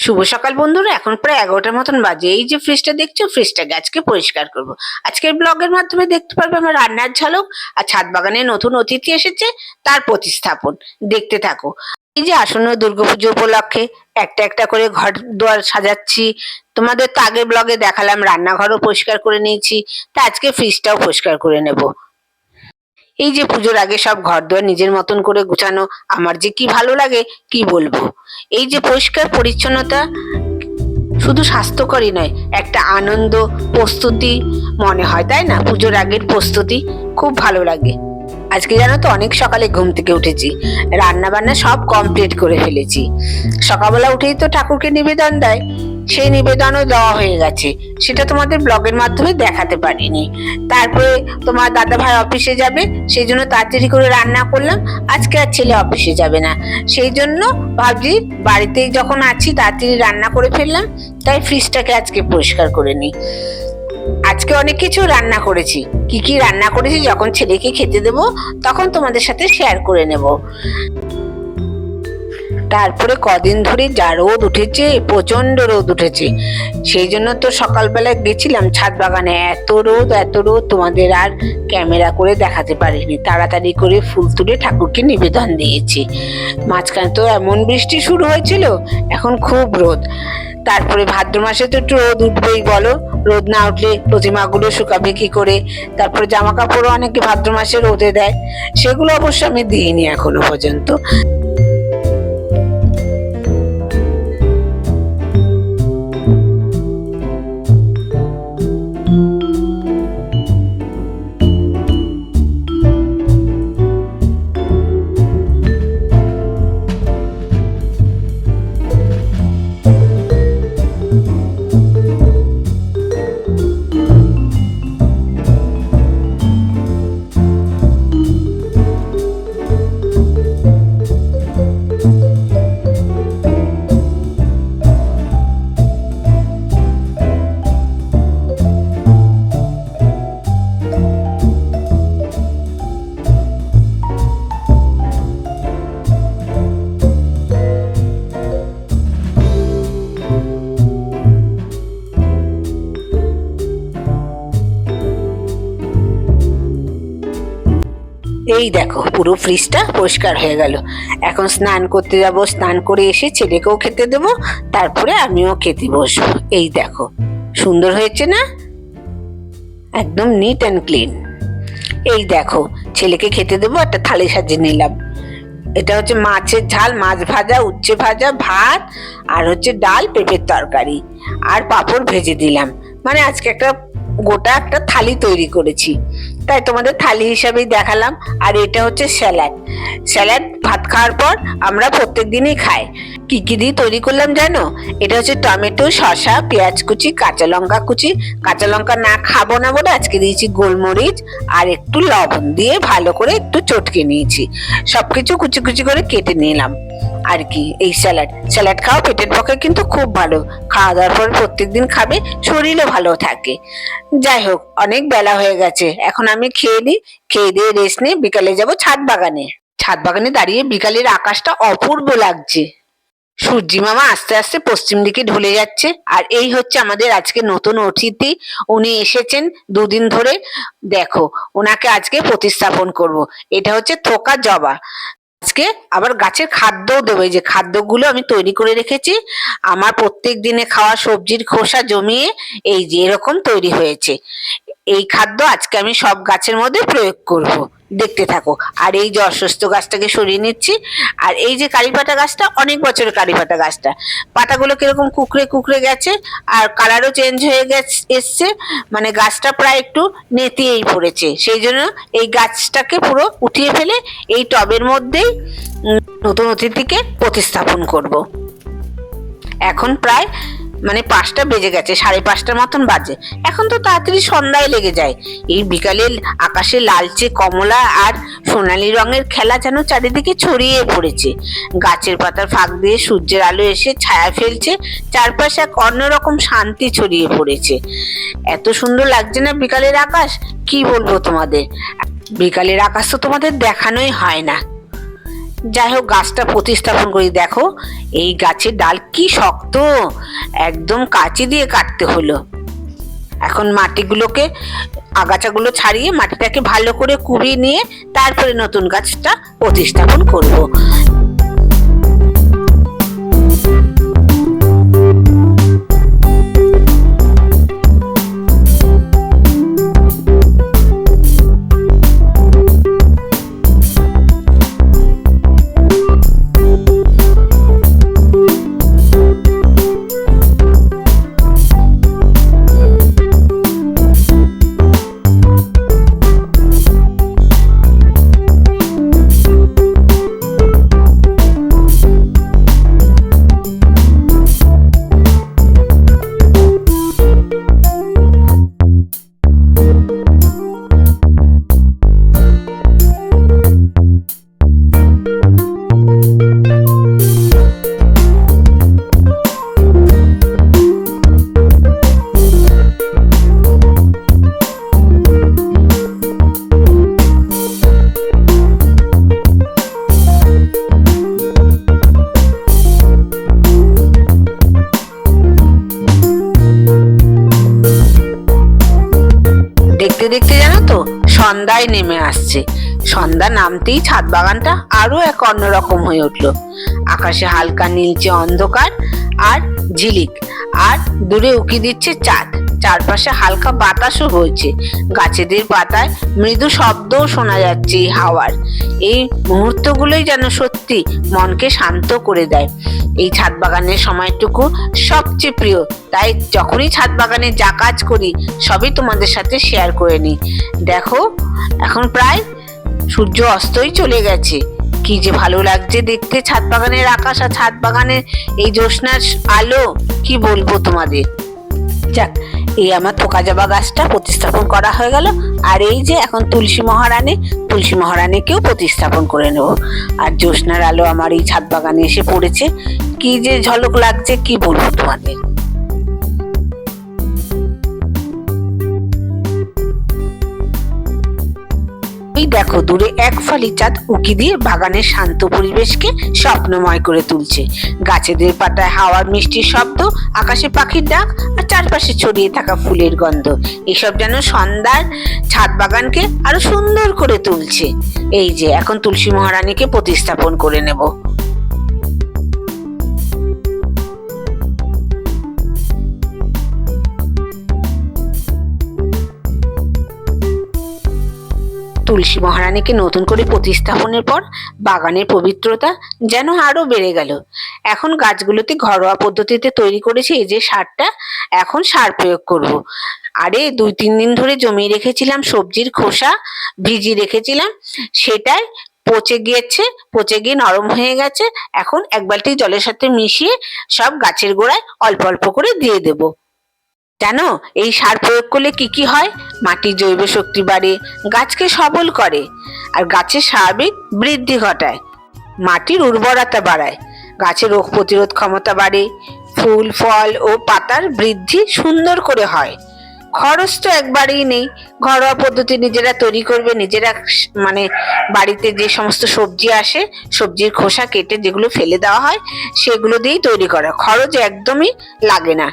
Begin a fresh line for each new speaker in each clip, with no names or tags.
শুভ সকাল বন্ধুরা, এখন প্রায় এগারোটার মতন বাজে। এই যে ফ্রিজটা দেখছ ফ্রিজটাকে আজকে পরিষ্কার করব। আজকের ব্লগের মাধ্যমে দেখতে পারবে আমার রান্নার ঝালক আর ছাদ বাগানে নতুন অতিথি এসেছে, তার প্রতিস্থাপন। দেখতে থাকো। এই যে আসন্ন দুর্গাপুজো উপলক্ষে একটা একটা করে ঘর দুয়ার সাজাচ্ছি। তোমাদের তো আগের ব্লগে দেখালাম, রান্নাঘরও পরিষ্কার করে নিয়েছি। তা আজকে ফ্রিজটাও পরিষ্কার করে নেব। এই যে পুজোর আগে সব ঘর দুয়ার নিজের মতন করে গুছানো, আমার যে কি ভালো লাগে, কি বলব? এই যে পরিষ্কার পরিচ্ছন্নতা শুধু স্বাস্থ্যকরই নয়, একটা আনন্দ, প্রস্তুতি মনে হয়, তাই না? পুজোর আগের প্রস্তুতি খুব ভালো লাগে। আজকে জানো তো অনেক সকালে ঘুম থেকে উঠেছি রান্না বান্না সব কমপ্লিট করে ফেলেছি। সকালবেলা উঠেই তো ঠাকুরকে নিবেদন দেয় সেই নিবেদনও দেওয়া হয়ে গেছে। সেটা তোমাদের ব্লগের মাধ্যমে দেখাতে পারিনি। তারপরে তোমার দাদা ভাই অফিসে যাবে, সেই জন্য তাড়াতাড়ি করে রান্না করলাম। আজকে আর ছেলে অফিসে যাবে না। সেই জন্য ভাবছি বাড়িতেই যখন আছি, তাড়াতাড়ি রান্না করে ফেললাম। তাই ফ্রিজটাকে আজকে পরিষ্কার করে নিই। আজকে অনেক কিছু রান্না করেছি। কি কি রান্না করেছি, যখন ছেলেকে খেতে দেব, তখন তোমাদের সাথে শেয়ার করে নেব। তারপরে কদিন ধরে যা রোদ উঠেছে প্রচণ্ড রোদ উঠেছে। সেই জন্য তো সকালবেলা গেছিলাম ছাদ বাগানে। এত রোদ এত রোদ, তোমাদের আর ক্যামেরা করে দেখাতে পারিনি। তাড়াতাড়ি করে ফুল তুলে ঠাকুরকে নিবেদন দিয়েছি। মাঝখানে তো এমন বৃষ্টি শুরু হয়েছিল, এখন খুব রোদ। তারপরে ভাদ্র মাসে তো একটু রোদ উঠবেই বলো। রোদ না উঠলে প্রতিমাগুলো শুকাবে কি করে? তারপরে জামা কাপড়ও অনেকে ভাদ্র মাসে রোদে দেয়। সেগুলো অবশ্য আমি দিইনি এখনও পর্যন্ত। এই দেখো, পুরো ফ্রিজটা পরিষ্কার হয়ে গেল। এখন স্নান করতে যাব, স্নান করে এসে ছেলেকেও খেতে দেব, তারপরে আমিও খেতে বসবো। এই দেখো, সুন্দর হয়েছে না? একদম নিট অ্যান্ড ক্লিন এই দেখো, ছেলেকে খেতে দেবো, একটা থালি সাজিয়ে নিলাম। এটা হচ্ছে মাছের ঝাল, মাছ ভাজা, উচ্ছে ভাজা, ভাত, আর হচ্ছে ডাল, পেঁপের তরকারি। আর পাঁপড় ভেজে দিলাম। মানে আজকে একটা গোটা একটা থালি তৈরি করেছি। তাই তোমাদের থালি হিসাবেই দেখালাম। আর এটা হচ্ছে স্যালাড। স্যালাড ভাত খাওয়ার পর আমরা প্রত্যেক দিনই খাই। কি কি দিয়ে তৈরি করলাম জানো? এটা হচ্ছে টমেটো, শসা, পেঁয়াজ কুচি, কাঁচা লঙ্কা কুচি। কাঁচা লঙ্কা না খাব না বলে আজকে দিয়েছি গোলমরিচ আর একটু লবণ দিয়ে ভালো করে একটু চটকে নিয়েছি। সবকিছু কুচি কুচি করে কেটে নিলাম। আর কি, এই স্যালাড। স্যালাড খাওয়া পেটের পক্ষে কিন্তু খুব ভালো। খাওয়া দাওয়ার পর প্রত্যেকদিন খাবে, শরীরও ভালো থাকে। যাই হোক, অনেক বেলা হয়ে গেছে। এখন আমি খেয়ে নিই খেয়ে দিয়ে রেস্ট নিয়ে বিকালে যাব ছাদ বাগানে। ছাদ বাগানে দাঁড়িয়ে বিকালের আকাশটা অপূর্ব লাগছে। সূর্যি মামা আস্তে আস্তে পশ্চিম দিকে ঢলে যাচ্ছে, আর এই হচ্ছে আমাদের আজকে নতুন অতিথি। উনি এসেছেন দুদিন ধরে। দেখো, ওনাকে আজকে প্রতিস্থাপন করব। এটা হচ্ছে থোকা জবা। আজকে আবার গাছের খাদ্যও দেবো। যে খাদ্যগুলো আমি তৈরি করে রেখেছি। আমার প্রত্যেক দিনে খাওয়া সবজির খোসা জমিয়ে এই যে এরকম তৈরি হয়েছে। এই খাদ্য আজকে আমি সব গাছের মধ্যে প্রয়োগ করব। দেখতে থাকো। আর এই যে অসুস্থ গাছটাকে সরিয়ে নিচ্ছি। আর এই যে কারিপাতা গাছটা, অনেক বছরের কারিপাতা গাছটা। পাতাগুলো কীরকম কুকড়ে কুকড়ে গেছে, আর কালারও চেঞ্জ হয়ে গেছে, এসছে। মানে গাছটা প্রায় একটু নেতিয়েই পড়েছে। সেই জন্য এই গাছটাকে পুরো উঠিয়ে ফেলে এই টবের মধ্যেই নতুন অতিথিকে প্রতিস্থাপন করব। এখন প্রায় মানে পাঁচটা বেজে গেছে, সাড়ে পাঁচটার মতন বাজে। এখন তো তাড়াতাড়ি সন্ধ্যায় লেগে যায়। এই বিকালে আকাশে লালচে কমলা আর সোনালি রঙের খেলা যেন চারিদিকে ছড়িয়ে পড়েছে। গাছের পাতার ফাঁক দিয়ে সূর্যের আলো এসে ছায়া ফেলছে, চারপাশে এক অন্যরকম শান্তি ছড়িয়ে পড়েছে। এত সুন্দর লাগছে না বিকালের আকাশ? কি বলব তোমাদের? বিকালের আকাশ তো তোমাদের দেখানোই হয় না। যাই হোক গাছটা প্রতিস্থাপন করি। দেখো, এই গাছের ডাল কি শক্ত। একদম কাঁচি দিয়ে কাটতে হলো। এখন মাটিগুলোকে, আগাছাগুলো ছাড়িয়ে মাটিটাকে ভালো করে কুড়িয়ে নিয়ে তারপরে নতুন গাছটা প্রতিস্থাপন করব। দেখতে জানো তো? সন্ধ্যায় নেমে আসছে। সন্ধ্যা নামতেই ছাদ বাগানটা আরও এক অন্যরকম হয়ে উঠল। আকাশে হালকা নীলচে অন্ধকার আর ঝিলিক, আর দূরে উকি দিচ্ছে চাঁদ। চারপাশে হালকা বাতাসও হয়েছে। গাছেদের পাতায় মৃদু শব্দও শোনা যাচ্ছে এই হাওয়ার। এই মুহূর্তগুলোই যেন সত্যি মনকে শান্ত করে দেয়। এই ছাদ বাগানের সময়টুকু সবচেয়ে প্রিয়। তাই যখনই ছাদ বাগানে যা কাজ করি, সবই তোমাদের সাথে শেয়ার করে নিই। দেখো, এখন প্রায় সূর্য অস্তই চলে গেছে। কি যে ভালো লাগছে দেখতে ছাদ বাগানের আকাশ আর ছাদ বাগানের এই জ্যোৎস্নার আলো। কি বলব তোমাদের? যাক এই আমার থোকা জবা গাছটা প্রতিস্থাপন করা হয়ে গেল। আর এই যে এখন তুলসী মহারানী, তুলসী মহারানীকেও প্রতিস্থাপন করে নেব। আর জ্যোৎস্নার আলো আমার এই ছাদ বাগানে এসে পড়েছে। কি যে ঝলক লাগছে, কি বলব তোমাদের? এই দেখো, দূরে এক ফালি চাঁদ উকি দিয়ে বাগানের শান্ত পরিবেশকে স্বপ্নময় করে তুলছে। গাছেদের পাতায় হাওয়ার মিষ্টি শব্দ, আকাশে পাখির ডাক আর চারপাশে ছড়িয়ে থাকা ফুলের গন্ধ। এসব যেন সন্ধ্যার ছাদ বাগানকে আরও সুন্দর করে তুলছে। এই যে, এখন তুলসী মহারানীকে প্রতিস্থাপন করে নেব। তুলসী মহারানীকে নতুন করে প্রতিস্থাপনের পর বাগানের পবিত্রতা যেন আরও বেড়ে গেল। এখন গাছগুলোতে ঘরোয়া পদ্ধতিতে তৈরি করেছি এই যে সারটা, এখন সার প্রয়োগ করব। আরে দুই তিন দিন ধরে জমিয়ে রেখেছিলাম সবজির খোসা, ভিজিয়ে রেখেছিলাম, সেটাই পচে গিয়েছে, পচে গিয়ে নরম হয়ে গেছে। এখন এক বালতি জলের সাথে মিশিয়ে সব গাছের গোড়ায় অল্প অল্প করে দিয়ে দেবো। জানো এই সার প্রয়োগ করলে কি কি হয়? মাটির জৈব শক্তি বাড়ে, গাছকে সবল করে, আর গাছের স্বাভাবিক বৃদ্ধি ঘটায়, মাটির উর্বরতা বাড়ায় গাছের রোগ প্রতিরোধ ক্ষমতা বাড়ে, ফুল, ফল ও পাতার বৃদ্ধি সুন্দর করে হয়। খরচ তো একবারেই নেই, ঘরোয়া পদ্ধতি নিজেরা তৈরি করবে, নিজেরা মানে বাড়িতে যে সমস্ত সবজি আসে, সবজির খোসা কেটে যেগুলো ফেলে দেওয়া হয়, সেগুলো দিয়েই তৈরি করা। খরচ একদমই লাগে না।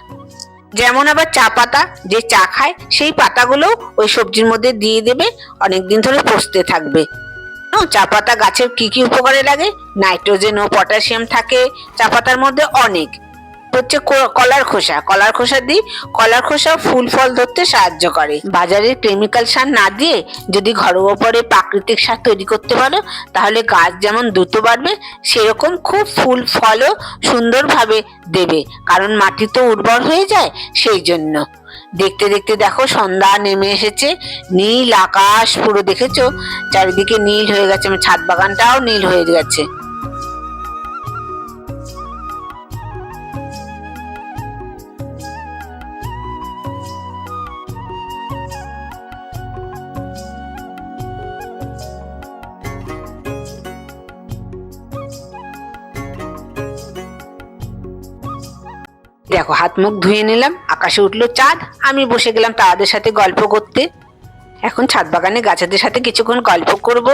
যেমন আবার চা পাতা যে চা খায়, সেই পাতাগুলো ওই সবজির মধ্যে দিয়ে দেবে, অনেকদিন ধরে পচতে থাকবে। চা পাতা গাছের কি কি উপকারে লাগে? নাইট্রোজেন ও পটাশিয়াম থাকে চা পাতার মধ্যে অনেক। হচ্ছে কলার খোসা। কলার খোসা দিই কলার খোসা ফুল ফল ধরতে সাহায্য করে। বাজারের কেমিক্যাল সার না দিয়ে যদি ঘরোয়া পরে প্রাকৃতিক সার তৈরি করতে পারো, তাহলে গাছ যেমন দ্রুত বাড়বে, সেরকম খুব ফুল ফলও সুন্দরভাবে দেবে। কারণ মাটি তো উর্বর হয়ে যায় সেই জন্য। দেখতে দেখতে দেখো সন্ধ্যা নেমে এসেছে। নীল আকাশ পুরো দেখেছ? চারিদিকে নীল হয়ে গেছে। ছাদ বাগানটাও নীল হয়ে গেছে। দেখো, হাত মুখ ধুয়ে নিলাম, আকাশে উঠল চাঁদ, আমি বসে গেলাম তাদের সাথে গল্প করতে। এখন ছাদ বাগানে গাছেদের সাথে কিছুক্ষণ গল্প করব,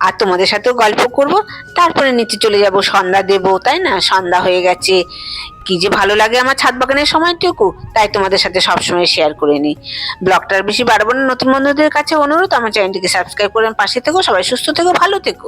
আর তোমাদের সাথেও গল্প করব, তারপরে নিচে চলে যাব, সন্ধ্যা দেব, তাই না? সন্ধ্যা হয়ে গেছে। কি যে ভালো লাগে আমার ছাদ বাগানের সময়টুকু, তাই তোমাদের সাথে সবসময় শেয়ার করে নিই। ব্লগটার বেশি বাড়বো না। নতুন বন্ধুদের কাছে অনুরোধ, আমার চ্যানেলটিকে সাবস্ক্রাইব করে পাশে থেকো, সবাই সুস্থ থেকো, ভালো থেকো।